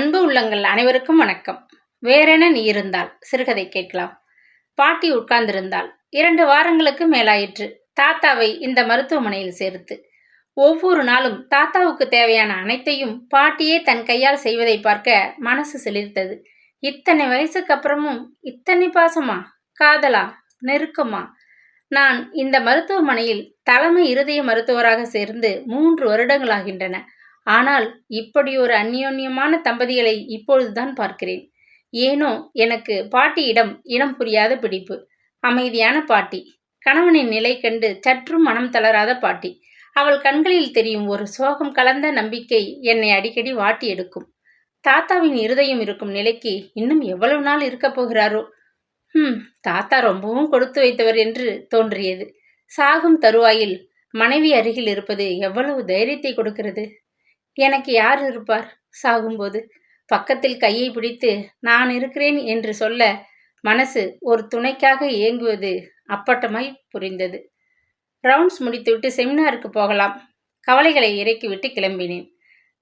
அன்பு உள்ளங்கள் அனைவருக்கும் வணக்கம். வேறென நீ இருந்தால் சிறுகதை கேட்கலாம். பாட்டி உட்கார்ந்திருந்தாள். இரண்டு வாரங்களுக்கு மேலாயிற்று. தாத்தாவை இந்த மருத்துவமனையில் சேர்த்து. ஒவ்வொரு நாளும் தாத்தாவுக்கு தேவையான அனைத்தையும் பாட்டியே தன் கையால் செய்வதை பார்க்க மனசு சிலிர்த்தது. இத்தனை வயசுக்கு அப்புறமும் இத்தனை பாசமா? காதலா? நெருக்கமா? நான் இந்த மருத்துவமனையில் தலைமை இருதய மருத்துவராக சேர்ந்து மூன்று வருடங்களாகின்றன ஆனால் இப்படி ஒரு அந்யோன்யமான தம்பதிகளை இப்பொழுதுதான் பார்க்கிறேன். ஏனோ எனக்கு பாட்டியிடம் இடம் புரியாத பிடிப்பு. அமைதியான பாட்டி. கணவனின் நிலை கண்டு சற்றும் மனம் தளராத பாட்டி. அவள் கண்களில் தெரியும் ஒரு சோகம் கலந்த நம்பிக்கை என்னை அடிக்கடி வாட்டி எடுக்கும். தாத்தாவின் இருதயம் இருக்கும் நிலைக்கு இன்னும் எவ்வளவு நாள் இருக்கப் போகிறாரோ? ம் தாத்தா ரொம்பவும் கொடுத்து வைத்தவர் என்று தோன்றியது. சாகும் தருவாயில் மனைவி அருகில் இருப்பது எவ்வளவு தைரியத்தை கொடுக்கிறது? எனக்கு யார் இருப்பார்? சாகும்போது பக்கத்தில் கையை பிடித்து நான் இருக்கிறேன் என்று சொல்ல மனசு ஒரு துணைக்காக ஏங்குவது அப்பட்டமாய் புரிந்தது. ரவுண்ட்ஸ் முடித்துவிட்டு செமினாருக்கு போகலாம். கவலைகளை இறக்கிவிட்டு கிளம்பினேன்.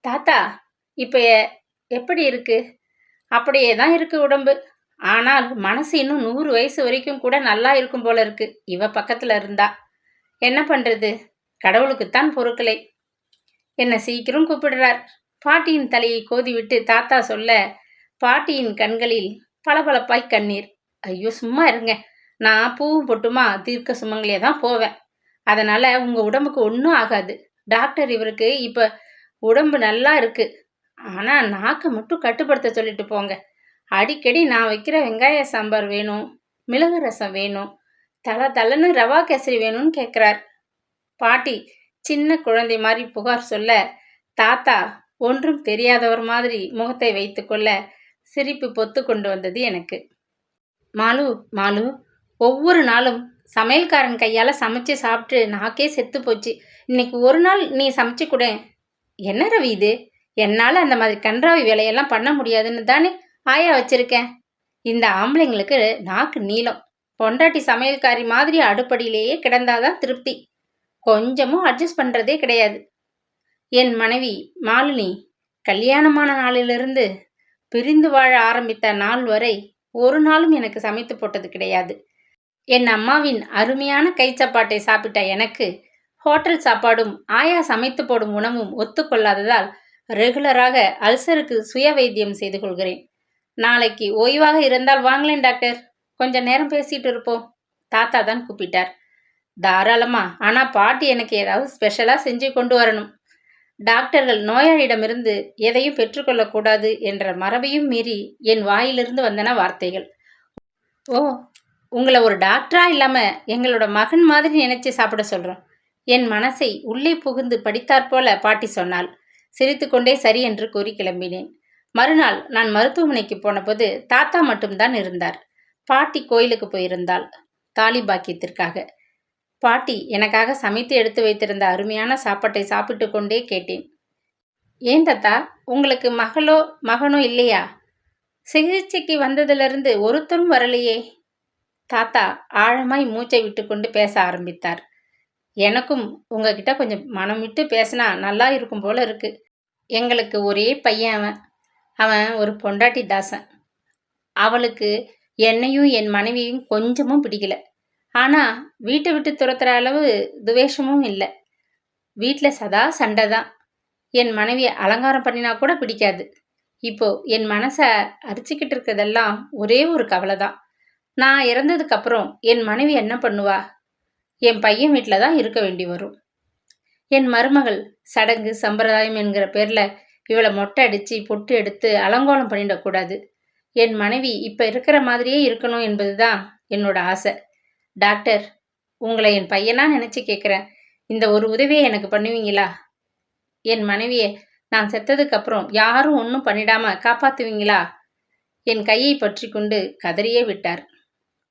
தாத்தா இப்போ எப்படி இருக்கு? அப்படியே தான் இருக்கு உடம்பு. ஆனால் மனசு இன்னும் நூறு வயசு வரைக்கும் கூட நல்லா இருக்கும் போல இருக்கு. இவ பக்கத்தில் இருந்தா. என்ன பண்ணுறது கடவுளுக்குத்தான் பொருட்களை என்னை சீக்கிரம் கூப்பிடுறார். பாட்டியின் தலையை கோதிவிட்டு தாத்தா சொல்ல பாட்டியின் கண்களில் பளபளப்பாய் கண்ணீர். ஐயோ சும்மா இருங்க. நான் பூவும் பொட்டுமா தீர்க்க சுமங்கலியே தான் போவேன். அதனால் உங்கள் உடம்புக்கு ஒன்றும் ஆகாது. டாக்டர் இவருக்கு இப்போ உடம்பு நல்லா இருக்கு. ஆனால் நாக்கை மட்டும் கட்டுப்படுத்த சொல்லிட்டு போங்க. அடிக்கடி நான் வைக்கிற வெங்காய சாம்பார் வேணும் மிளகு ரசம் வேணும் தலை தலைன்னு ரவா கேசரி வேணும்னு கேட்குறார் பாட்டி சின்ன குழந்தை மாதிரி புகார் சொல்ல தாத்தா ஒன்றும் தெரியாதவர் மாதிரி முகத்தை வைத்துக்கொள்ள சிரிப்பு பொத்து கொண்டு வந்தது எனக்கு. மாலு மாலு ஒவ்வொரு நாளும் சமையல்காரன் கையால் சமைச்சு சாப்பிட்டு நாக்கே செத்து போச்சு. இன்னைக்கு ஒரு நாள் நீ சமைச்சு கொடு. என்ன ரவி இது? என்னால் அந்த மாதிரி கன்றாவி வேலையெல்லாம் பண்ண முடியாதுன்னு தானே ஆயா வச்சிருக்கேன். இந்த ஆம்பளைங்களுக்கு நாக்கு நீளம். பொண்டாட்டி சமையல்காரி மாதிரி அடுப்படியிலேயே கிடந்தாதான் திருப்தி. கொஞ்சமும் அட்ஜஸ்ட் பண்ணுறதே கிடையாது. என் மனைவி மாலினி கல்யாணமான நாளிலிருந்து பிரிந்து வாழ ஆரம்பித்த நாள் வரை ஒரு நாளும் எனக்கு சமைத்து போட்டது கிடையாது. என் அம்மாவின் அருமையான கை சாப்பாட்டை சாப்பிட்ட எனக்கு ஹோட்டல் சாப்பாடும் ஆயா சமைத்து போடும் உணவும் ஒத்துக்கொள்ளாததால் ரெகுலராக அல்சருக்கு சுய வைத்தியம் செய்து கொள்கிறேன். நாளைக்கு ஓய்வாக இருந்தால் வாங்களேன் டாக்டர். கொஞ்ச நேரம் பேசிட்டு இருப்போம். தாத்தா தான் கூப்பிட்டார். தாராளமா. ஆனால் பாட்டி எனக்கு ஏதாவது ஸ்பெஷலாக செஞ்சு கொண்டு வரணும். டாக்டர்கள் நோயாளியிடமிருந்து எதையும் பெற்றுக்கொள்ளக்கூடாது என்ற மரபையும் மீறி என் வாயிலிருந்து வந்தன வார்த்தைகள். ஓ உங்களை ஒரு டாக்டரா இல்லாமல் எங்களோட மகன் மாதிரி நினைச்சு சாப்பிட சொல்கிறோம் என் மனசை உள்ளே புகுந்து படித்தாற்போல பாட்டி சொன்னாள். சிரித்துக்கொண்டே சரி என்று கூறி கிளம்பினேன். மறுநாள் நான் மருத்துவமனைக்கு போனபோது தாத்தா மட்டும்தான் இருந்தார். பாட்டி கோயிலுக்கு போயிருந்தாள். தாலி பாக்கியத்திற்காக. பாட்டி எனக்காக சமைத்து எடுத்து வைத்திருந்த அருமையான சாப்பாட்டை சாப்பிட்டு கொண்டே கேட்டேன். ஏன் தாத்தா உங்களுக்கு மகளோ மகனோ இல்லையா? சிகிச்சைக்கு வந்ததிலிருந்து ஒருத்தரும் வரலையே. தாத்தா ஆழமாய் மூச்சை விட்டுக்கொண்டு பேச ஆரம்பித்தார். எனக்கும் உங்ககிட்ட கொஞ்சம் மனம் விட்டு பேசினா நல்லா இருக்கும் போல இருக்கு. எங்களுக்கு ஒரே பையன் அவன். அவன் ஒரு பொண்டாட்டி தாசன். அவளுக்கு என்னையும் என் மனைவியும் கொஞ்சமும் பிடிக்கல. ஆனால் வீட்டை விட்டு துரத்துற அளவு துவேஷமும் இல்லை. வீட்டில் சதா சண்டை தான். என் மனைவியை அலங்காரம் பண்ணினா கூட பிடிக்காது. இப்போ என் மனசை அரிச்சிக்கிட்டு இருக்கிறதெல்லாம் ஒரே ஒரு கவலை தான். நான் இறந்ததுக்கப்புறம் என் மனைவி என்ன பண்ணுவா? என் பையன் வீட்டில் தான் இருக்க வேண்டி வரும். என் மருமகள் சடங்கு சம்பிரதாயம் என்கிற பேரில் இவளை மொட்டை அடித்து பொட்டு எடுத்து அலங்கோலம் பண்ணிடக்கூடாது என் மனைவி இப்போ இருக்கிற மாதிரியே இருக்கணும் என்பது தான் என்னோட ஆசை. டாக்டர் உங்களை என் பையனா நினச்சி கேட்குறேன் இந்த ஒரு உதவியை எனக்கு பண்ணுவீங்களா? என் மனைவியை நான் செத்ததுக்கு அப்புறம் யாரும் ஒன்றும் பண்ணிடாம காப்பாற்றுவீங்களா என் கையை பற்றி கொண்டு கதறியே விட்டார்.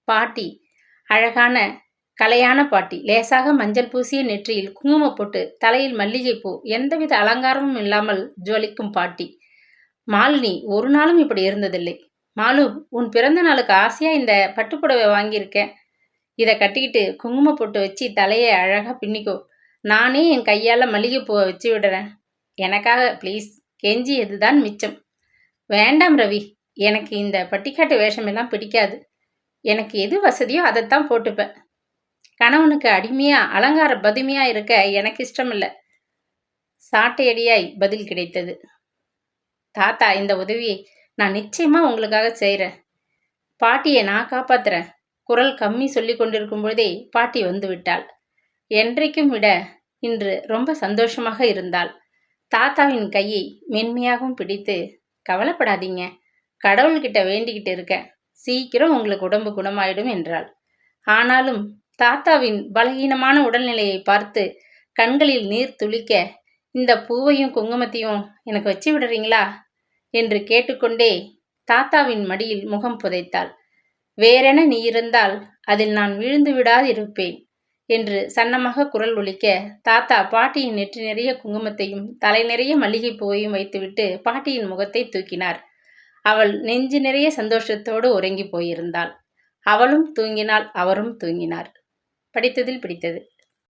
பாட்டி அழகான கலையான பாட்டி லேசாக மஞ்சள் பூசிய நெற்றியில் குங்குமம் போட்டு தலையில் மல்லிகைப்பூ எந்தவித அலங்காரமும் இல்லாமல் ஜுவலிக்கும் பாட்டி. மாலினி ஒரு நாளும் இப்படி இருந்ததில்லை. மாலு உன் பிறந்த நாளுக்கு ஆசையா இந்த பட்டுப்புடவை வாங்கியிருக்கேன்? இதை கட்டிக்கிட்டு குங்குமம் போட்டு வச்சு தலையை அழகாக பின்னிக்கோ. நானே என் கையால் மல்லிகைப்பூவை வச்சு விடுறேன். எனக்காக ப்ளீஸ் கெஞ்சி எதுதான் மிச்சம்? வேண்டாம் ரவி. எனக்கு இந்த பட்டிக்காட்டு வேஷமெல்லாம் பிடிக்காது. எனக்கு எது வசதியோ அதைத்தான் போட்டுப்பேன். கணவனுக்கு அடிமையாக அலங்கார பதுமையாக இருக்க எனக்கு இஷ்டமில்லை. சாட்டையடியாய் பதில் கிடைத்தது. தாத்தா இந்த உதவியை நான் நிச்சயமாக உங்களுக்காக செய்கிறேன் பாட்டியை நான் காப்பாத்துறேன். குரல் கம்மி சொல்லி கொண்டிருக்கும் பொழுதே பாட்டி வந்து விட்டாள். என்றைக்கும் விட இன்று ரொம்ப சந்தோஷமாக இருந்தாள். தாத்தாவின் கையை மென்மையாகவும் பிடித்து கவலைப்படாதீங்க கடவுள்கிட்ட வேண்டிக்கிட்டு இருக்க. சீக்கிரம் உங்களுக்கு உடம்பு குணமாயிடும் என்றாள். ஆனாலும் தாத்தாவின் பலகீனமான உடல்நிலையை பார்த்து கண்களில் நீர் துளிக்க இந்த பூவையும் குங்குமத்தையும் எனக்கு வச்சு விடுறீங்களா? என்று கேட்டுக்கொண்டே தாத்தாவின் மடியில் முகம் புதைத்தாள். வேறென நீ இருந்தால் அதில் நான் விழுந்து விடாதிருப்பேன் என்று சன்னமாக குரல் ஒலிக்க தாத்தா பாட்டியின் நெற்றி நிறைய குங்குமத்தையும் தலை நிறைய மல்லிகை பூவையும் வைத்துவிட்டு பாட்டியின் முகத்தை தூக்கினார். அவள் நெஞ்சு நிறைய சந்தோஷத்தோடு உறங்கி போயிருந்தாள். அவளும் தூங்கினாள் அவரும் தூங்கினார். படித்ததில் பிடித்தது.